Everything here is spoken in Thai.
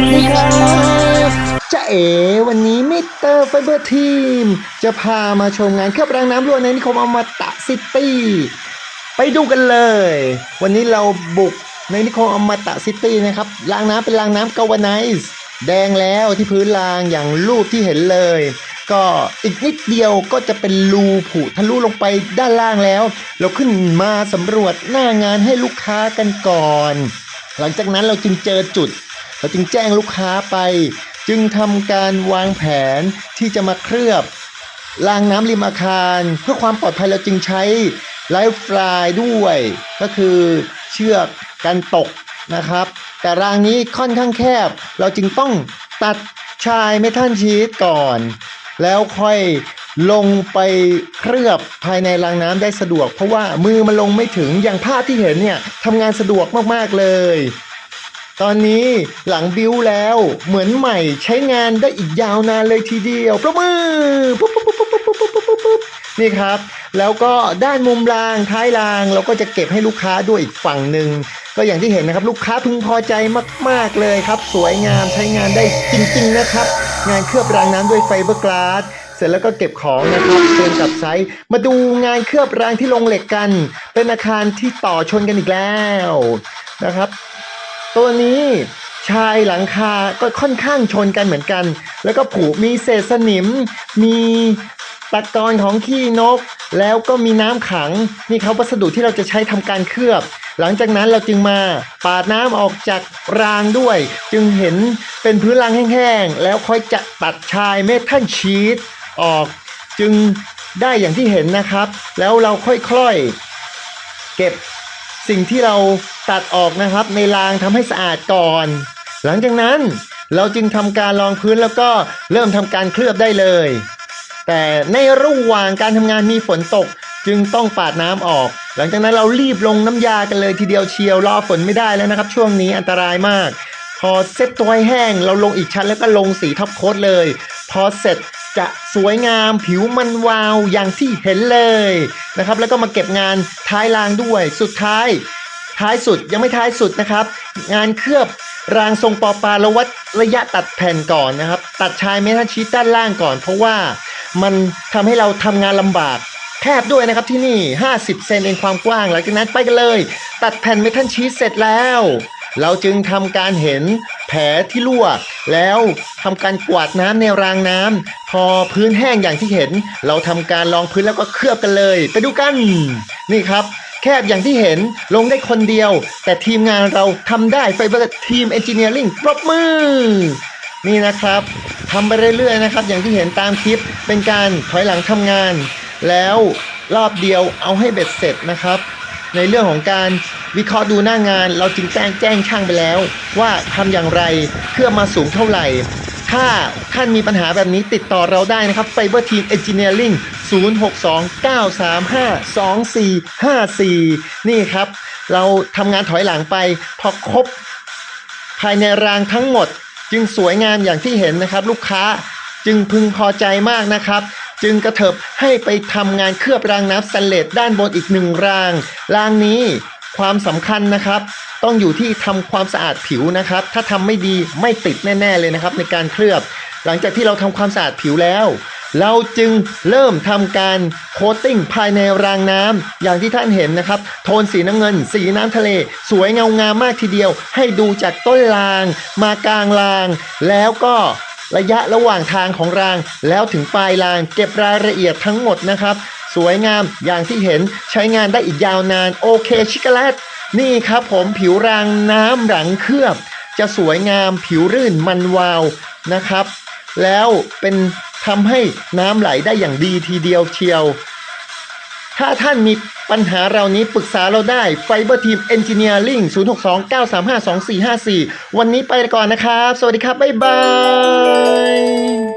วัสดีครับจะเอ๋วันนี้มิสเตอร์ไฟเบอร์ทีม จะพามาชมงานเคลือบรางน้ำรั่วในนิคมอมตะซิตี้ไปดูกันเลย วันนี้เราบุกในนิคมอมตะซิตี้นะครับรางน้ำเป็นรางน้ำกาวาไนซ์แดงแล้วที่พื้นรางอย่างรูปที่เห็นเลย ก็อีกนิดเดียวก็จะเป็นรูผุทะลุลงไปด้านล่างแล้ว เราขึ้นมาสำรวจหน้างานให้ลูกค้ากันก่อน หลังจากนั้นเราจึงเจอจุด เราจึงแจ้งลูกค้าไป จึงทำการวางแผนที่จะมาเคลือบรางน้ำริมอาคาร เพื่อความปลอดภัยเราจึงใช้ไลฟ์ฟลายด้วย ก็คือเชือกกันตกนะครับ แต่รางนี้ค่อนข้างแคบ เราจึงต้องตัดชายเมทัลชีตก่อน แล้วค่อยลงไปเคลือบภายในรางน้ำได้สะดวก เพราะว่ามือมันลงไม่ถึงอย่างภาพที่เห็นเนี่ยทำงานสะดวกมาก ๆ เลย ตอนนี้หลังบิวแล้วเหมือนใหม่ใช้งานได้อีกยาวนานเลยทีเดียวประมือปุ๊บปุ๊บปุ๊บปุ๊บปุ๊บปุ๊บปุ๊บปุ๊บนี่ครับ แล้วก็ด้านมุมรางท้ายราง เราก็จะเก็บให้ลูกค้าด้วยอีกฝั่งหนึ่งก็อย่างที่เห็นนะครับลูกค้าพึงพอใจมาก ๆเลยครับ สวยงามใช้งานได้จริง ๆ นะครับ งานเคลือบรางน้ำด้วยไฟเบอร์กลาสเสร็จแล้วก็เก็บของนะครับเตรียมกลับไซต์มาดูงานเคลือบรางที่ลงเหล็กกัน เป็นอาคารที่ต่อชนกันอีกแล้วนะครับ ตัวนี้ชายหลังคาก็ค่อนข้างชนกันเหมือนกัน แล้วก็ผูมีเศษสนิม มีตะกอนของขี้นก แล้วก็มีน้ำขัง นี่เขาวัสดุที่เราจะใช้ทำการเคลือบ หลังจากนั้นเราจึงมาปาดน้ำออกจากรางด้วย จึงเห็นเป็นพื้นรางแห้งๆ แล้วค่อยจะตัดชายเมทัลชีตออก จึงได้อย่างที่เห็นนะครับ แล้วเราค่อยๆ เก็บสิ่งที่เรา ตัดออกนะครับในรางทำให้สะอาดก่อน หลังจากนั้นเราจึงทำการรองพื้นแล้วก็เริ่มทำการเคลือบได้เลย แต่ในระหว่างการทำงานมีฝนตกจึงต้องปาดน้ำออก หลังจากนั้นเรารีบลงน้ำยากันเลยทีเดียวเชียวรอฝนไม่ได้แล้วนะครับ ช่วงนี้อันตรายมาก พอเซ็ตตัวให้แห้ง เราลงอีกชั้นแล้วก็ลงสีท็อปโค้ดเลย พอเสร็จจะสวยงามผิวมันวาวอย่างที่เห็นเลยนะครับ แล้วก็มาเก็บงานท้ายรางด้วยสุดท้าย ท้ายสุดยังไม่ท้ายสุดนะครับ งานเคลือบรางทรงปอปลาระวัดระยะตัดแผ่นก่อนนะครับ ตัดชายเมทัลชีตด้านล่างก่อน เพราะว่ามันทำให้เราทำงานลำบากแคบด้วยนะครับที่นี่ 50 เซนเองความกว้างหลังจากนั้นไปกันเลย ตัดแผ่นเมทัลชีตเสร็จแล้ว เราจึงทำการเห็นแผลที่รั่ว แล้วทำการกวาดน้ำในรางน้ำพอพื้นแห้งอย่างที่เห็น เราทำการรองพื้นแล้วก็เคลือบกันเลย ไปดูกัน นี่ครับ แคบอย่างที่เห็นลงได้คนเดียว แต่ทีมงานเราทำได้ไฟเบอร์ทีมเอนจิเนียริงปรบมือ นี่นะครับทำไปเรื่อยๆนะครับ อย่างที่เห็นตามคลิปเป็นการถอยหลังทำงาน แล้วรอบเดียวเอาให้เบ็ดเสร็จนะครับ ในเรื่องของการวิเคราะห์ดูหน้างาน เราจึงแจ้งแจ้งช่างไปแล้ว ว่าทำอย่างไรเครื่องมาสูงเท่าไหร่ถ้าท่านมีปัญหาแบบนี้ติดต่อเราได้นะครับ Fiber Team Engineering 0629352454 นี่ครับ เราทำงานถอยหลังไป พอครบภายในรางทั้งหมด จึงสวยงามอย่างที่เห็นนะครับ ลูกค้าจึงพึงพอใจมากนะครับจึงกระเถิบให้ไปทำงานเคลือบรางน้ำสแตนเลสด้านบนอีกหนึ่งราง รางนี้ความสำคัญนะครับ ต้องอยู่ที่ทำความสะอาดผิวนะครับ ถ้าทำไม่ดีไม่ติดแน่ ๆ เลยนะครับ ในการเคลือบ หลังจากที่เราทำความสะอาดผิวแล้ว เราจึงเริ่มทำการโคตติ้งภายในรางน้ำอย่างที่ท่านเห็นนะครับ โทนสีน้ำเงิน สีน้ำทะเล สวยเงางามมากทีเดียว ให้ดูจากต้นราง มากลางราง แล้วก็ระยะระหว่างทางของราง แล้วถึงปลายราง เก็บรายละเอียดทั้งหมดนะครับ สวยงามอย่างที่เห็นใช้งานได้อีกยาวนานโอเคชิคกแลตนี่ครับผมผิวรางน้ำหลังเคลือบ จะสวยงามผิวรื่นมันวาวนะครับ แล้วเป็น ทำให้น้ำไหลได้อย่างดีทีเดียวเชียว ถ้าท่านมีปัญหาเรานี้ปรึกษาเราได้ Fiber Team Engineering 062 935 2454 วันนี้ไปก่อนนะครับ สวัสดีครับ บ๊ายบาย